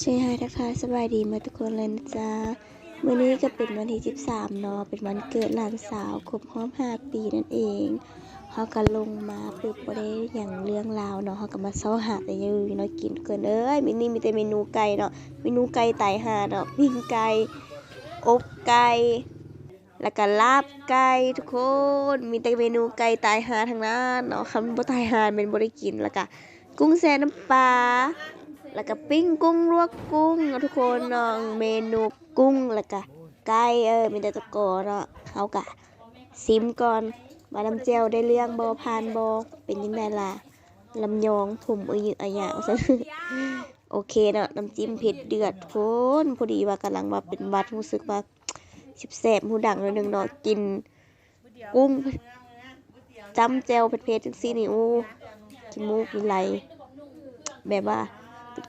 ช่ค่ะทักทายสบายดีมาทุกคนเลยนะจ๊ะมื้อนี้ก็เป็นวันที่ 13เนาะเป็นวันเกิดหลานสาวครบรอบ5ปีนั่นเองเขาก็ลงมาปึ๊บบ่ได้อย่างเรื่องราวเนาะเขาก็มาเซาหาแต่อยังเนาะกินเกินเอ้ยมื้อนี้มีแต่เมนูไก่เนาะเมนูไก่ไตายห่าเนาะปิ้งไก่อบไก่แล้วก็ลาบไก่ทุกคนมีแต่เมนูไก่ตายหาทั้งนั้นเนาะคำบ่ตายห่าแม่นบ่ได้กินแล้วก็กุ้งแซ่น้ำปลา แล้วก็ปิ้งกุ้งลวกกุ้งทุกคนเนาะเมนูกุ้งแล้วก็ไก่เออมีแต่ตะโกเนาะเขากะซิมก่อนมาน้ำเจลได้เรื่องบอพานบอเป็นยังไงล่ะลำยองถุ่มอือยอะหยางซะโอเคเนาะน้ำจิ้มเผ็ดเดือดโพ้นพอดีว่ากำลังมาเป็นวัดรู้สึกว่าสิบแสบหูดังเลยนึงเนาะกิน กุ้งจำเจลเผ็ดๆจังซี่นี่อู้กินมูกมีไหลแบบว่า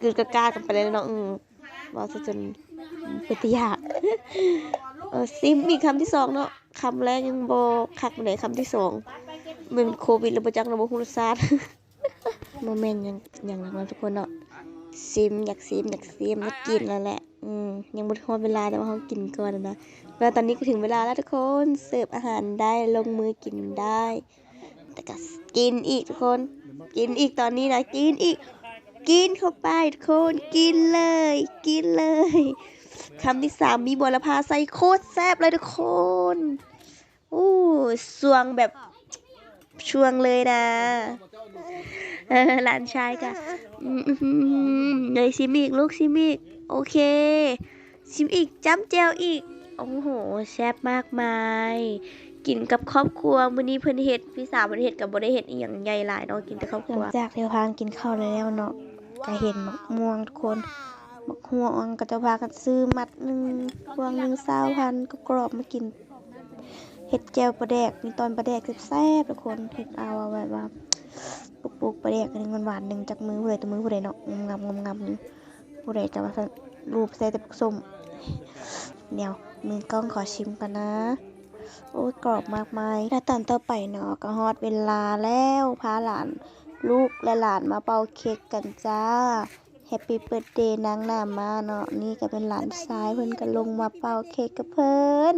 กึดกกล้ากันไปเลยเนาะอืมว่าซะจนเป็นตยากเออซิมอีกคำที่สองเนาะคำแรกยังบอคักไหนคำที่สองมันโควิดแล้วประจักษ์ระบบคุณศาสตร์โมเมนต์ยังยังรักเราทุกคนเนาะซิมอยากซิมอยากซิมอยากกินแล้วแหละอืมยังบ่ทอดเวลาแต่ว่าเขากินก่อนนะนะแล้วตอนนี้ก็ถึงเวลาแล้วทุกคนเสิร์ฟอาหารได้ลงมือกินได้ แต่ก็กินอีกทุกคน กินอีกตอนนี้นะกินอีก กินเข้าไปทุกคนกินเลย กินเลยคำที่สามมีบัวละพาใส่โคตรแซ่บเลยทุกคนอู้สวงแบบช่วงเลยนะหลานชายกะเลยชิมอีกลูกชิมอีกโอเคชิมอีกจ้ำเจลอีก โอ้โหแซ่บมากมายกินกับครอบครัวมื้อนี้เพิ่นเฮ็ดพี่สาวเพิ่นเฮ็ดกับบ่ได้เฮ็ดอีหยังใหญ่หลายเนาะกินแต่ครอบครัวจากเที่ยวพางกินข้าวแล้วเนาะ ก็เห็นมะม่วงทุกคนมะม่วงก็จะพากันซื้อมัดหนึ่งพวงหนึ่งสาพันก็กรอบมากินเห็ดแจวปลาแดกมีตอนปลาแดกแซ่บทุกคนเห็ดเอาเอาแบบว่าปุกปุกปลาแดกหนึ่งหวานหนึ่งจากมือผู้ใดตัวมือผู้ใดเนาะงำงำงำนี่ผู้ใดจะมารูปใส่แต่ปุกส้มเดี๋ยวมือกล้องขอชิมกันนะโอ้ยกรอบมากมายแล้วตอนต่อไปเนาะก็ฮอดเวลาแล้วพาหลาน ลูกและหลานมาเป่าเค้กกันจ้าแฮปปี้เบิร์ดเดย์นางหน้ามาเนาะนี่ก็เป็นหลานชายเพิ่นก็ลงมาเป่าเค้กกับเพิ่น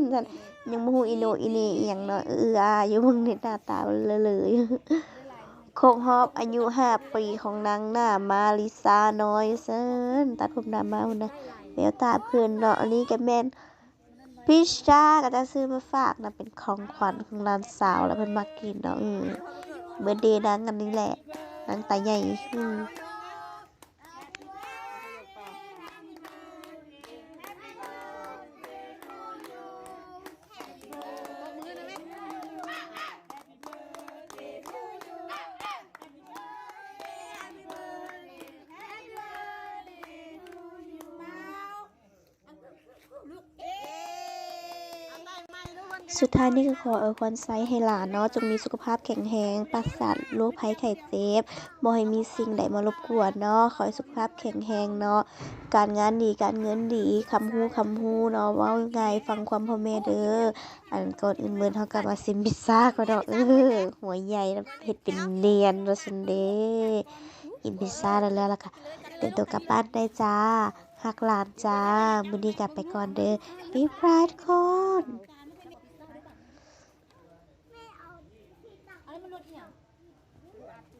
ยังบ่ฮู้อีโนอีเนอีหยังเนาะเอออาอยู่เบิ่งในหน้าตาเลยครบรอบอายุ5ปีของนางหน้ามาลิซาน้อยเซินตัดผมหน้ามาพุ่นนะแววตาเพิ่นเนาะอันนี้ก็แม่นพิชชาก็จะซื้อมาฝากนะเป็นของขวัญของหลานสาวแล้วเพิ่นมากินเนาะเออ เบอร์เดย์นางกันนี่แหละนางตาใหญ่อืม สุดท้ายนี่ก็ขอเอวยพรไซให้หลานเนาะจงมีสุขภาพแข็งแรงปราศจากโรคภัยไข้เจ็บบ่ให้มีสิ่งใดมารบกวนเนาะขอให้สุขภาพแข็งแรงเนาะการงานดีการเงินดีคำฮู้คำฮู้เนาะว้าไงฟังความพ่อแม่เด้ออันก่อนอื่นเบิ่นเฮาก็มาซิมพิซซ่าก็ดอกเออหัวใหญ่แล้วเฮ็ดเป็นเนียนว่าซั่นเด้กินพิซซ่าได้วแล้วล่ะค่ะเตรียมตัวกลับบ้านได้จ้าฮักหลานจ้ามื้อนี้กลับไปก่อนเด้อบ๊ายบายทุกคน